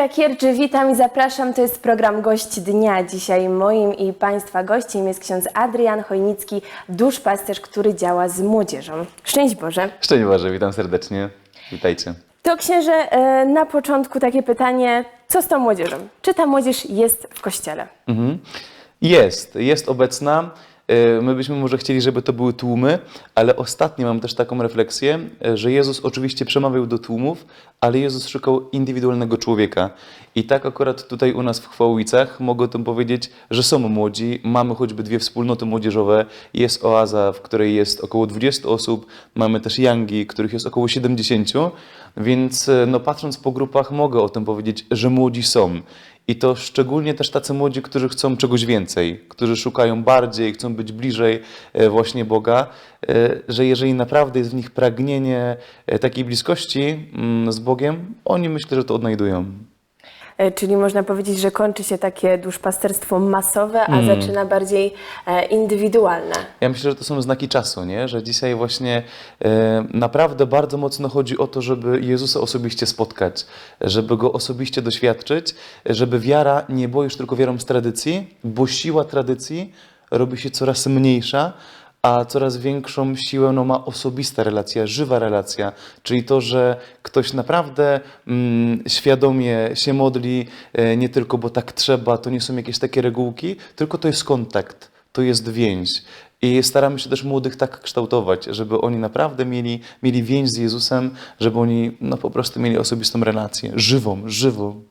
Kinga Kierczy, witam i zapraszam. To jest program Gość Dnia. Dzisiaj moim i Państwa gościem jest ksiądz Adrian Chojnicki, duszpasterz, który działa z młodzieżą. Szczęść Boże. Szczęść Boże, witam serdecznie. Witajcie. To księże, e, na początku takie pytanie, co z tą młodzieżą? Czy ta młodzież jest w kościele? Mhm. Jest, jest obecna. E, My byśmy może chcieli, żeby to były tłumy, ale ostatnio mam też taką refleksję, e, że Jezus oczywiście przemawiał do tłumów, ale Jezus szukał indywidualnego człowieka. I tak akurat tutaj u nas w Chwałowicach mogę tym powiedzieć, że są młodzi, mamy choćby dwie wspólnoty młodzieżowe, jest Oaza, w której jest około 20 osób, mamy też Yangi, których jest około 70, więc e, no, patrząc po grupach mogę o tym powiedzieć, że młodzi są. I to szczególnie też tacy młodzi, którzy chcą czegoś więcej, którzy szukają bardziej, chcą być bliżej e, właśnie Boga, e, że jeżeli naprawdę jest w nich pragnienie e, takiej bliskości mm, z Bogiem, oni myślę, że to odnajdują. E, Czyli można powiedzieć, że kończy się takie duszpasterstwo masowe, a Mm. zaczyna bardziej e, indywidualne. Ja myślę, że to są znaki czasu, nie? że dzisiaj właśnie e, naprawdę bardzo mocno chodzi o to, żeby Jezusa osobiście spotkać, żeby Go osobiście doświadczyć, żeby wiara nie była już tylko wiarą z tradycji, bo siła tradycji robi się coraz mniejsza, a coraz większą siłę no, ma osobista relacja, żywa relacja, czyli to, że ktoś naprawdę mm, świadomie się modli, e, nie tylko bo tak trzeba, to nie są jakieś takie regułki, tylko to jest kontakt, to jest więź. I staramy się też młodych tak kształtować, żeby oni naprawdę mieli, mieli więź z Jezusem, żeby oni no, po prostu mieli osobistą relację, żywą, żywą.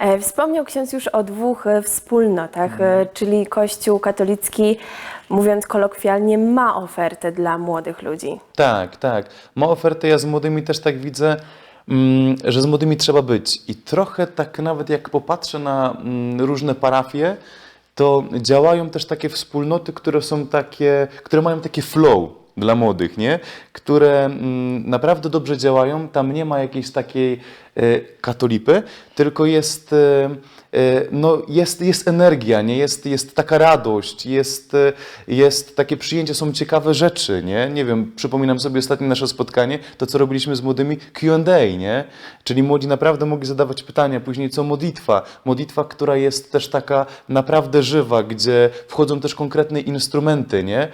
E, Wspomniał ksiądz już o dwóch e, wspólnotach, e, czyli Kościół katolicki, mówiąc kolokwialnie, ma ofertę dla młodych ludzi. Tak, tak. Ma ofertę, ja z młodymi też tak widzę, mm, że z młodymi trzeba być. I trochę tak nawet jak popatrzę na mm, różne parafie, to działają też takie wspólnoty, które są takie, które mają takie flow dla młodych, nie? Które mm, naprawdę dobrze działają. Tam nie ma jakiejś takiej katolipy, tylko jest, e, e, no, jest, jest energia, nie? Jest, jest taka radość, jest, jest takie przyjęcie, są ciekawe rzeczy, nie? Nie wiem, przypominam sobie ostatnie nasze spotkanie, to co robiliśmy z młodymi, Q&A, nie? Czyli młodzi naprawdę mogli zadawać pytania, później co modlitwa, modlitwa, która jest też taka naprawdę żywa, gdzie wchodzą też konkretne instrumenty, nie?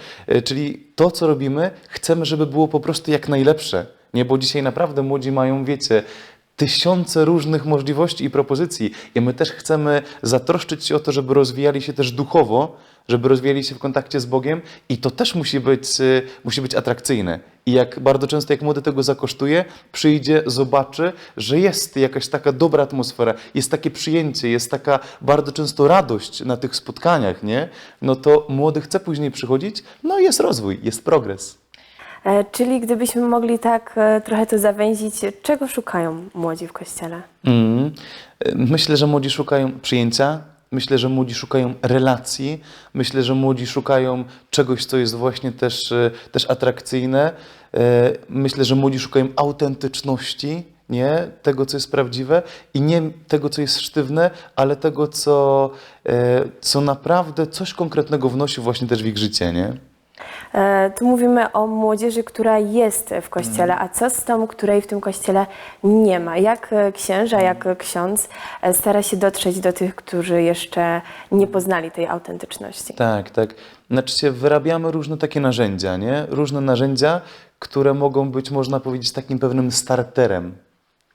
Czyli to, co robimy, chcemy, żeby było po prostu jak najlepsze, nie? Bo dzisiaj naprawdę młodzi mają, wiecie, tysiące różnych możliwości i propozycji i my też chcemy zatroszczyć się o to, żeby rozwijali się też duchowo, żeby rozwijali się w kontakcie z Bogiem i to też musi być, y, musi być atrakcyjne. I jak bardzo często, jak młody tego zakosztuje, przyjdzie, zobaczy, że jest jakaś taka dobra atmosfera, jest takie przyjęcie, jest taka bardzo często radość na tych spotkaniach, nie? No to młody chce później przychodzić, no jest rozwój, jest progres. E, Czyli gdybyśmy mogli tak e, trochę to zawęzić, czego szukają młodzi w kościele? Mm. Myślę, że młodzi szukają przyjęcia. Myślę, że młodzi szukają relacji. Myślę, że młodzi szukają czegoś, co jest właśnie też, e, też atrakcyjne. Myślę, że młodzi szukają autentyczności, nie tego, co jest prawdziwe i nie tego, co jest sztywne, ale tego, co, co naprawdę coś konkretnego wnosi właśnie też w ich życie, nie? E, Tu mówimy o młodzieży, która jest w kościele, a co z tą, której w tym kościele nie ma? Jak e, księża, jak e, ksiądz e, stara się dotrzeć do tych, którzy jeszcze nie poznali tej autentyczności? Tak, tak. Znaczy się, wyrabiamy różne takie narzędzia, nie? Różne narzędzia, które mogą być, można powiedzieć, takim pewnym starterem.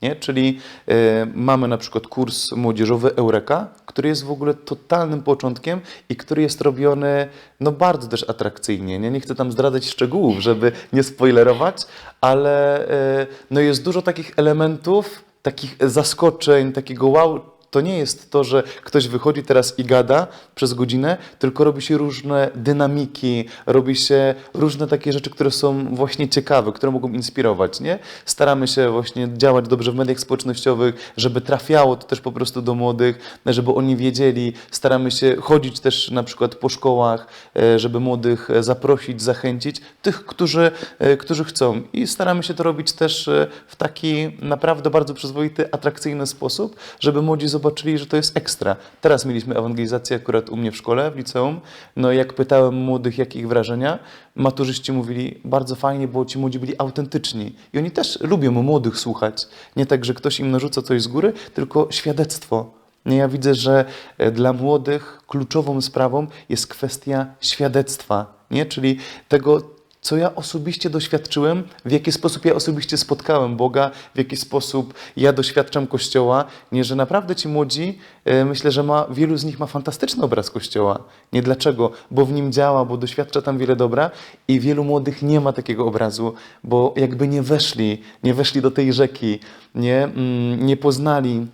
Nie? Czyli e, mamy na przykład kurs młodzieżowy Eureka, który jest w ogóle totalnym początkiem i który jest robiony no, bardzo też atrakcyjnie. Nie? nie chcę tam zdradzać szczegółów, żeby nie spoilerować, ale e, no, jest dużo takich elementów, takich zaskoczeń, takiego wow, to nie jest to, że ktoś wychodzi teraz i gada przez godzinę, tylko robi się różne dynamiki, robi się różne takie rzeczy, które są właśnie ciekawe, które mogą inspirować, nie? Staramy się właśnie działać dobrze w mediach społecznościowych, żeby trafiało to też po prostu do młodych, żeby oni wiedzieli. Staramy się chodzić też na przykład po szkołach, e, żeby młodych zaprosić, zachęcić, tych, którzy, e, którzy chcą. I staramy się to robić też e, w taki naprawdę bardzo przyzwoity, atrakcyjny sposób, żeby młodzi zobaczyli, zobaczyli, że to jest ekstra. Teraz mieliśmy ewangelizację akurat u mnie w szkole, w liceum. No jak pytałem młodych, jakie ich wrażenia, maturzyści mówili, bardzo fajnie, bo ci młodzi byli autentyczni. I oni też lubią młodych słuchać. Nie tak, że ktoś im narzuca coś z góry, tylko świadectwo. Ja widzę, że e, dla młodych kluczową sprawą jest kwestia świadectwa, nie? czyli tego, co ja osobiście doświadczyłem, w jaki sposób ja osobiście spotkałem Boga, w jaki sposób ja doświadczam Kościoła. Nie, że naprawdę ci młodzi, e, myślę, że ma, wielu z nich ma fantastyczny obraz Kościoła. Nie dlaczego? Bo w nim działa, bo doświadcza tam wiele dobra i wielu młodych nie ma takiego obrazu, bo jakby nie weszli, nie weszli do tej rzeki, nie, mm, nie poznali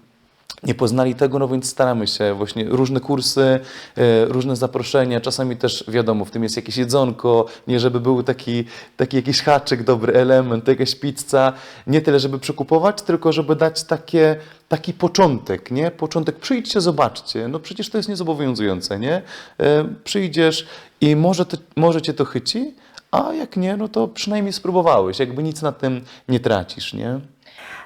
nie poznali tego, no więc staramy się. Właśnie różne kursy, e, różne zaproszenia, czasami też wiadomo, w tym jest jakieś jedzonko, nie żeby był taki, taki jakiś haczyk, dobry element, jakaś pizza, nie tyle, żeby przekupować, tylko żeby dać takie, taki początek, nie? Początek, przyjdźcie, zobaczcie, no przecież to jest niezobowiązujące, nie? E, Przyjdziesz i może, może cię to chyci, a jak nie, no to przynajmniej spróbowałeś, jakby nic na tym nie tracisz, nie?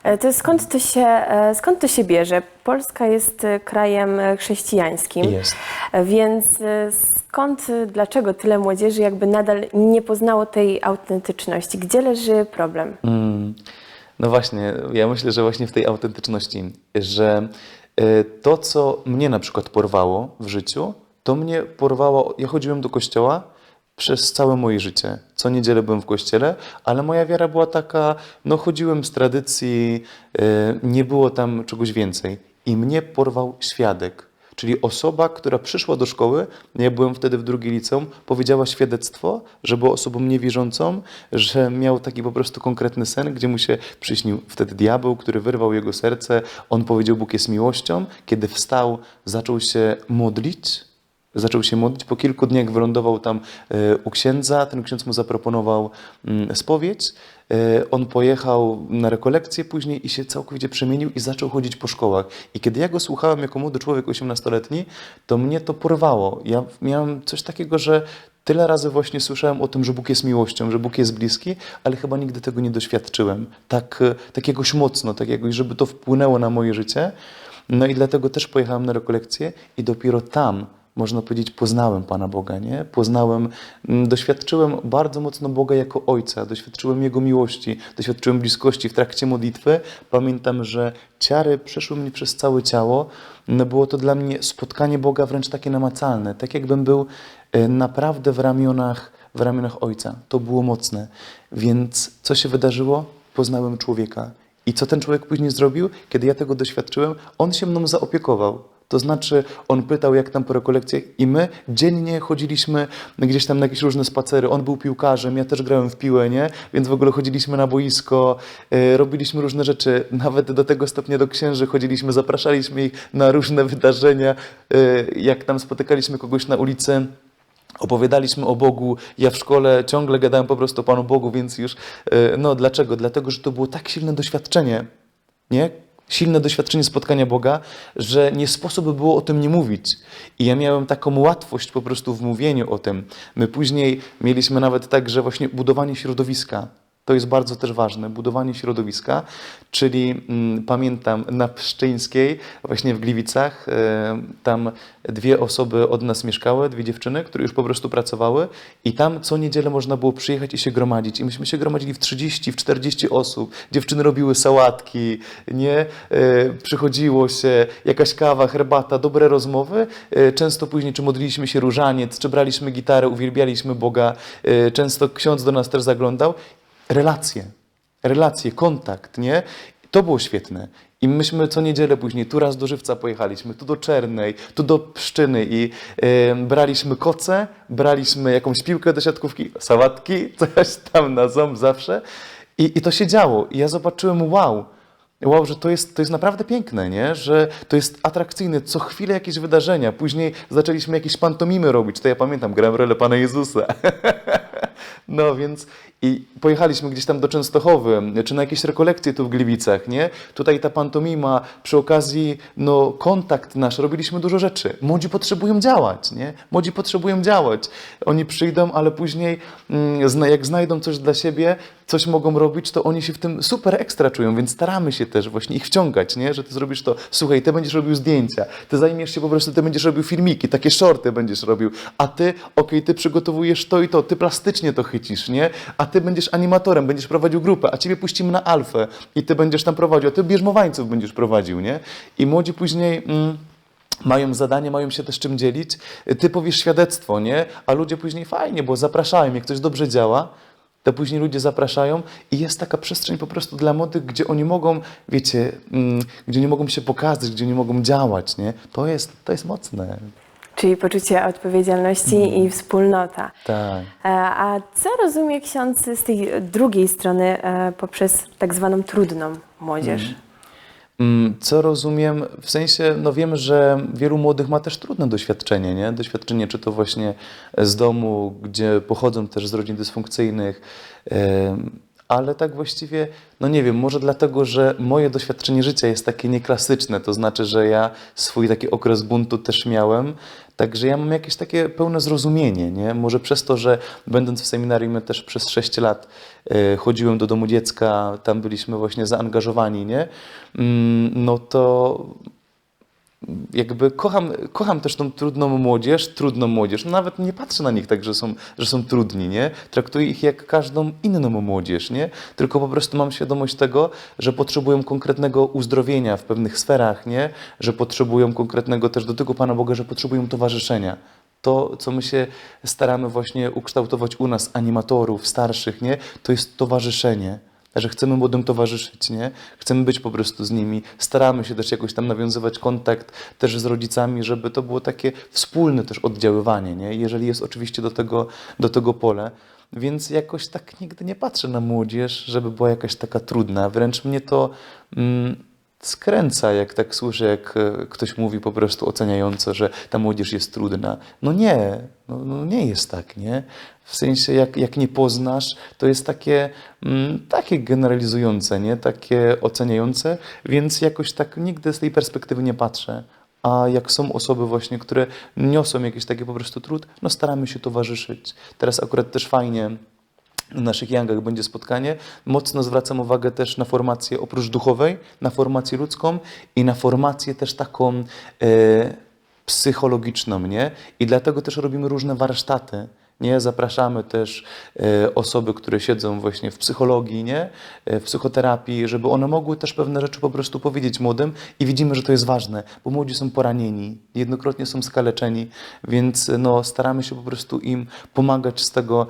E, To skąd to, się, e, skąd to się bierze? Polska jest e, krajem chrześcijańskim, Jest. Więc skąd, dlaczego tyle młodzieży jakby nadal nie poznało tej autentyczności? Gdzie leży problem? Mm, No właśnie, ja myślę, że właśnie w tej autentyczności, że to, co mnie na przykład porwało w życiu, to mnie porwało, ja chodziłem do kościoła przez całe moje życie. Co niedzielę byłem w kościele, ale moja wiara była taka, no chodziłem z tradycji, e, nie było tam czegoś więcej. I mnie porwał świadek. Czyli osoba, która przyszła do szkoły, ja byłem wtedy w drugiej liceum, powiedziała świadectwo, że była osobą niewierzącą, że miał taki po prostu konkretny sen, gdzie mu się przyśnił wtedy diabeł, który wyrwał jego serce. On powiedział, Bóg jest miłością. Kiedy wstał, zaczął się modlić, Zaczął się modlić. Po kilku dniach wylądował tam e, u księdza. Ten ksiądz mu zaproponował mm, spowiedź. E, On pojechał na rekolekcję później i się całkowicie przemienił i zaczął chodzić po szkołach. I kiedy ja go słuchałem jako młody człowiek, 18-letni, to mnie to porwało. Ja miałem coś takiego, że tyle razy właśnie słyszałem o tym, że Bóg jest miłością, że Bóg jest bliski, ale chyba nigdy tego nie doświadczyłem. Tak, e, tak jakoś mocno, tak jakoś, żeby to wpłynęło na moje życie. No i dlatego też pojechałem na rekolekcję i dopiero tam można powiedzieć, poznałem Pana Boga, nie? Poznałem, mm, doświadczyłem bardzo mocno Boga jako Ojca, doświadczyłem Jego miłości, doświadczyłem bliskości w trakcie modlitwy. Pamiętam, że ciary przeszły mnie przez całe ciało. No było to dla mnie spotkanie Boga wręcz takie namacalne, tak jakbym był e, naprawdę w ramionach, w ramionach Ojca. To było mocne. Więc co się wydarzyło? Poznałem człowieka. I co ten człowiek później zrobił? Kiedy ja tego doświadczyłem, on się mną zaopiekował. To znaczy, on pytał, jak tam po rekolekcjach, i my dziennie chodziliśmy gdzieś tam na jakieś różne spacery. On był piłkarzem, ja też grałem w piłę, nie? Więc w ogóle chodziliśmy na boisko, e, robiliśmy różne rzeczy. Nawet do tego stopnia do księży chodziliśmy, zapraszaliśmy ich na różne wydarzenia. E, jak tam spotykaliśmy kogoś na ulicy, Opowiadaliśmy o Bogu. Ja w szkole ciągle gadałem po prostu o Panu Bogu, więc już. e, No dlaczego? Dlatego, że to było tak silne doświadczenie, nie? Silne doświadczenie spotkania Boga, że nie sposób było o tym nie mówić. I ja miałem taką łatwość po prostu w mówieniu o tym. My później mieliśmy nawet tak, że właśnie budowanie środowiska. To jest bardzo też ważne, budowanie środowiska, czyli mm, pamiętam na Pszczyńskiej, właśnie w Gliwicach, e, tam dwie osoby od nas mieszkały, dwie dziewczyny, które już po prostu pracowały i tam co niedzielę można było przyjechać i się gromadzić. I myśmy się gromadzili w 30, w 40 osób. Dziewczyny robiły sałatki, nie? E, przychodziło się, jakaś kawa, herbata, dobre rozmowy. E, często później czy modliliśmy się różaniec, czy braliśmy gitarę, uwielbialiśmy Boga. E, często ksiądz do nas też zaglądał relacje, relacje, kontakt, nie? To było świetne. I myśmy co niedzielę później tu raz do Żywca pojechaliśmy, tu do Czernej, tu do Pszczyny i e, braliśmy koce, braliśmy jakąś piłkę do siatkówki, sałatki, coś tam na ząb zawsze i, i to się działo. I ja zobaczyłem, wow, Wow, że to jest, to jest naprawdę piękne, nie? że to jest atrakcyjne, co chwilę jakieś wydarzenia. Później zaczęliśmy jakieś pantomimy robić, to ja pamiętam, grałem rolę Pana Jezusa. No więc i pojechaliśmy gdzieś tam do Częstochowy, czy na jakieś rekolekcje tu w Gliwicach, nie? Tutaj ta pantomima, przy okazji, no kontakt nasz, robiliśmy dużo rzeczy. Młodzi potrzebują działać, nie? Młodzi potrzebują działać. Oni przyjdą, ale później mm, jak znajdą coś dla siebie, coś mogą robić, to oni się w tym super ekstra czują, więc staramy się też właśnie ich wciągać, nie? Że ty zrobisz to, słuchaj, ty będziesz robił zdjęcia, ty zajmiesz się po prostu, ty będziesz robił filmiki, takie shorty będziesz robił, a ty, okej, ty przygotowujesz to i to, ty plastycznie to chycisz, nie? A ty będziesz animatorem, będziesz prowadził grupę, a ciebie puścimy na alfę i ty będziesz tam prowadził, a ty bierzmowańców będziesz prowadził, nie? I młodzi później... Mm, mają zadanie, mają się też czym dzielić. Ty powiesz świadectwo, nie? A ludzie później fajnie, bo zapraszają. Jak coś dobrze działa, to później ludzie zapraszają i jest taka przestrzeń po prostu dla młodych, gdzie oni mogą, wiecie, mm, gdzie nie mogą się pokazać, gdzie nie mogą działać, nie? To jest, to jest mocne. Czyli poczucie odpowiedzialności Mhm. i wspólnota. Tak. E, A co rozumie ksiądz z tej drugiej strony e, poprzez tak zwaną trudną młodzież? Mm, Co rozumiem, w sensie, no wiemy, że wielu młodych ma też trudne doświadczenie, nie? Doświadczenie czy to właśnie z domu, gdzie pochodzą też z rodzin dysfunkcyjnych, ale tak właściwie, no nie wiem, może dlatego, że moje doświadczenie życia jest takie nieklasyczne, to znaczy, że ja swój taki okres buntu też miałem, także ja mam jakieś takie pełne zrozumienie, nie? Może przez to, że będąc w seminarium ja też przez 6 lat e, chodziłem do domu dziecka, tam byliśmy właśnie zaangażowani, nie? Mm, No to jakby kocham, kocham też tą trudną młodzież, trudną młodzież. No Nawet nie patrzę na nich tak, że są, że są trudni, nie? Traktuję ich jak każdą inną młodzież, nie? Tylko po prostu mam świadomość tego, że potrzebują konkretnego uzdrowienia w pewnych sferach, nie? Że potrzebują konkretnego też do tego Pana Boga, że potrzebują towarzyszenia. To, co my się staramy właśnie ukształtować u nas, animatorów, starszych, nie? To jest towarzyszenie że chcemy młodym towarzyszyć, nie? Chcemy być po prostu z nimi. Staramy się też jakoś tam nawiązywać kontakt też z rodzicami, żeby to było takie wspólne też oddziaływanie, nie? Jeżeli jest oczywiście do tego, do tego pole. Więc jakoś tak nigdy nie patrzę na młodzież, żeby była jakaś taka trudna. Wręcz mnie to mm, skręca, jak tak słyszę, jak e, ktoś mówi po prostu oceniająco, że ta młodzież jest trudna. No nie, no, no nie jest tak, nie? W sensie, jak, jak nie poznasz, to jest takie, mm, takie generalizujące, nie? Takie oceniające, więc jakoś tak nigdy z tej perspektywy nie patrzę. A jak są osoby właśnie, które niosą jakiś taki po prostu trud, no staramy się towarzyszyć. Teraz akurat też fajnie na naszych jangach będzie spotkanie. Mocno zwracam uwagę też na formację oprócz duchowej, na formację ludzką i na formację też taką e, psychologiczną, nie? I dlatego też robimy różne warsztaty. Nie, zapraszamy też e, osoby, które siedzą właśnie w psychologii, nie? E, w psychoterapii, żeby one mogły też pewne rzeczy po prostu powiedzieć młodym i widzimy, że to jest ważne, bo młodzi są poranieni, jednokrotnie są skaleczeni, więc e, no, staramy się po prostu im pomagać z tego,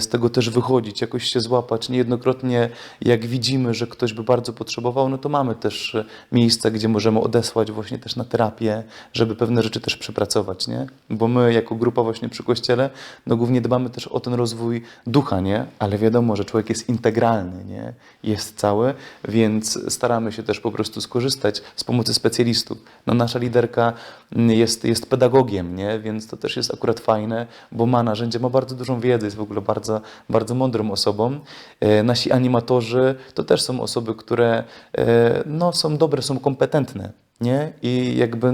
z tego też wychodzić, jakoś się złapać. Niejednokrotnie jak widzimy, że ktoś by bardzo potrzebował, no to mamy też miejsca, gdzie możemy odesłać właśnie też na terapię, żeby pewne rzeczy też przepracować, nie? Bo my jako grupa właśnie przy Kościele, no dbamy też o ten rozwój ducha, nie? Ale wiadomo, że człowiek jest integralny, nie? Jest cały, więc staramy się też po prostu skorzystać z pomocy specjalistów. No nasza liderka jest, jest pedagogiem, nie? Więc to też jest akurat fajne, bo ma narzędzia, ma bardzo dużą wiedzę, jest w ogóle bardzo, bardzo mądrą osobą. E, nasi animatorzy to też są osoby, które e, no, są dobre, są kompetentne, nie? I jakby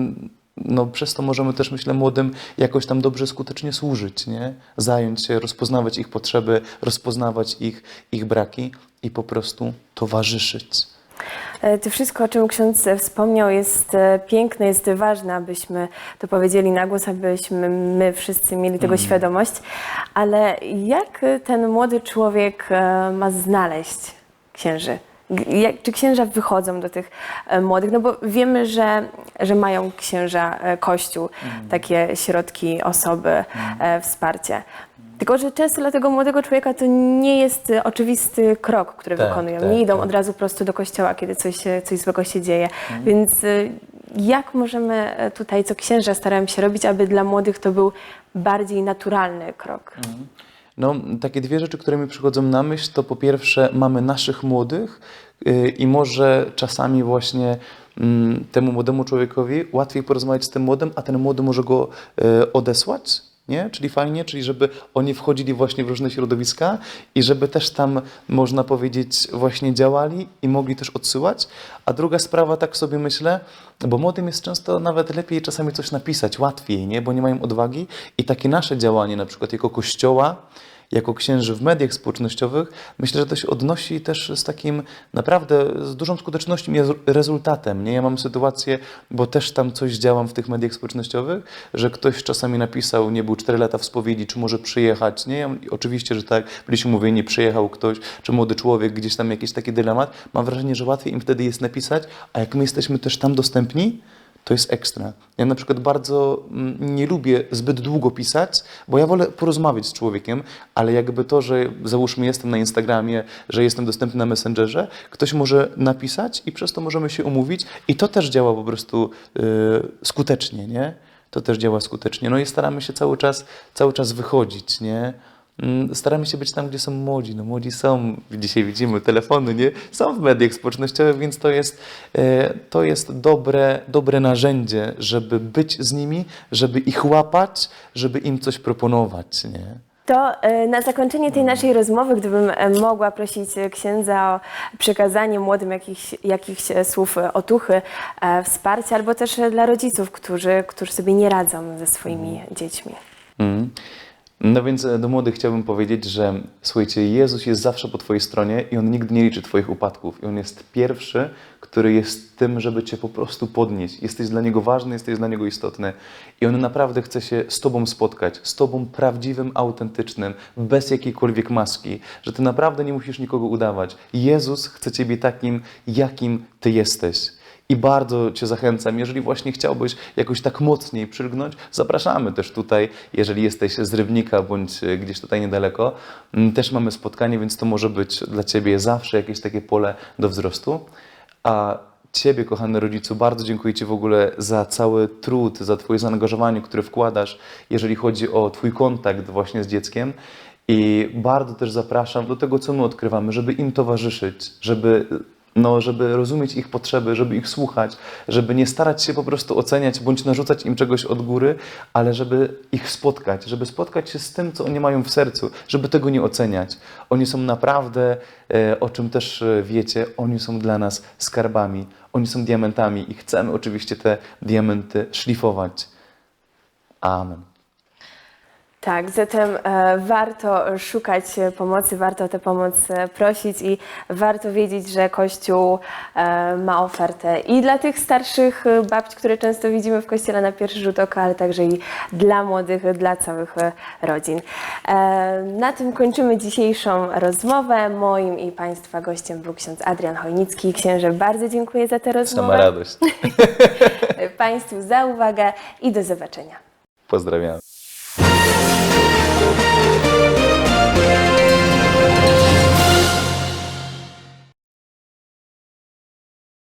no, przez to możemy też, myślę, młodym jakoś tam dobrze, skutecznie służyć, nie? Zająć się, rozpoznawać ich potrzeby, rozpoznawać ich, ich braki i po prostu towarzyszyć. E, To wszystko, o czym ksiądz wspomniał, jest e, piękne, jest ważne, abyśmy to powiedzieli na głos, abyśmy my wszyscy mieli tego świadomość. Ale jak ten młody człowiek e, ma znaleźć księży? Jak, czy księża wychodzą do tych e, młodych? No bo wiemy, że, że mają księża, e, kościół, takie środki, osoby, e, wsparcie. Tylko, że często dla tego młodego człowieka to nie jest oczywisty krok, który Tak, wykonują. tak, nie idą tak. od razu prosto do kościoła, kiedy coś, coś złego się dzieje. Więc y, jak możemy tutaj, co księża starają się robić, aby dla młodych to był bardziej naturalny krok? No, takie dwie rzeczy, które mi przychodzą na myśl, to po pierwsze mamy naszych młodych yy, i może czasami właśnie mm, temu młodemu człowiekowi łatwiej porozmawiać z tym młodym, a ten młody może go yy, odesłać, nie? Czyli fajnie, czyli żeby oni wchodzili właśnie w różne środowiska i żeby też tam, można powiedzieć, właśnie działali i mogli też odsyłać. A druga sprawa, tak sobie myślę, bo młodym jest często nawet lepiej czasami coś napisać, łatwiej, nie? Bo nie mają odwagi i takie nasze działanie, na przykład jako kościoła, jako księży w mediach społecznościowych, myślę, że to się odnosi też z takim naprawdę z dużą skutecznością i rezultatem. Nie? Ja mam sytuację, bo też tam coś działam w tych mediach społecznościowych, że ktoś czasami napisał, nie był 4 lata w spowiedzi, czy może przyjechać. Nie? Ja, oczywiście, że tak, byliśmy mówieni, przyjechał ktoś, czy młody człowiek, gdzieś tam jakiś taki dylemat. Mam wrażenie, że łatwiej im wtedy jest napisać, a jak my jesteśmy też tam dostępni, to jest ekstra. Ja na przykład bardzo mm, nie lubię zbyt długo pisać, bo ja wolę porozmawiać z człowiekiem, ale jakby to, że załóżmy jestem na Instagramie, że jestem dostępny na Messengerze, ktoś może napisać i przez to możemy się umówić i to też działa po prostu y, skutecznie, nie? To też działa skutecznie. No i staramy się cały czas, cały czas wychodzić, nie? Mm, Staramy się być tam, gdzie są młodzi. No młodzi są, dzisiaj widzimy telefony, nie? Są w mediach społecznościowych, więc to jest, e, to jest dobre, dobre narzędzie, żeby być z nimi, żeby ich łapać, żeby im coś proponować, nie? To e, na zakończenie tej naszej rozmowy, gdybym e, mogła prosić księdza o przekazanie młodym jakichś, jakichś słów otuchy, wsparcia, albo też dla rodziców, którzy, którzy sobie nie radzą ze swoimi dziećmi. Mm. No więc e, do młodych chciałbym powiedzieć, że słuchajcie, Jezus jest zawsze po Twojej stronie i On nigdy nie liczy Twoich upadków. I On jest pierwszy, który jest tym, żeby Cię po prostu podnieść. Jesteś dla Niego ważny, jesteś dla Niego istotny. I On naprawdę chce się z Tobą spotkać, z Tobą prawdziwym, autentycznym, bez jakiejkolwiek maski, że Ty naprawdę nie musisz nikogo udawać. Jezus chce Ciebie takim, jakim Ty jesteś. I bardzo Cię zachęcam, jeżeli właśnie chciałbyś jakoś tak mocniej przylgnąć, zapraszamy też tutaj, jeżeli jesteś z Rybnika bądź e, gdzieś tutaj niedaleko. Mm, Też mamy spotkanie, więc to może być dla Ciebie zawsze jakieś takie pole do wzrostu. A Ciebie, kochany rodzicu, bardzo dziękuję Ci w ogóle za cały trud, za Twoje zaangażowanie, które wkładasz, jeżeli chodzi o Twój kontakt właśnie z dzieckiem. I bardzo też zapraszam do tego, co my odkrywamy, żeby im towarzyszyć, żeby no, żeby rozumieć ich potrzeby, żeby ich słuchać, żeby nie starać się po prostu oceniać bądź narzucać im czegoś od góry, ale żeby ich spotkać, żeby spotkać się z tym, co oni mają w sercu, żeby tego nie oceniać. Oni są naprawdę, e, o czym też e, wiecie, oni są dla nas skarbami, oni są diamentami i chcemy oczywiście te diamenty szlifować. Amen. Tak, zatem e, warto szukać pomocy, warto o tę pomoc e, prosić i warto wiedzieć, że Kościół e, ma ofertę i dla tych starszych babci, które często widzimy w Kościele na pierwszy rzut oka, ale także i dla młodych, dla całych rodzin. Na tym kończymy dzisiejszą rozmowę. Moim i Państwa gościem był ksiądz Adrian Chojnicki. Księże, bardzo dziękuję za tę Sama rozmowę. radość. Państwu za uwagę i do zobaczenia. Pozdrawiam.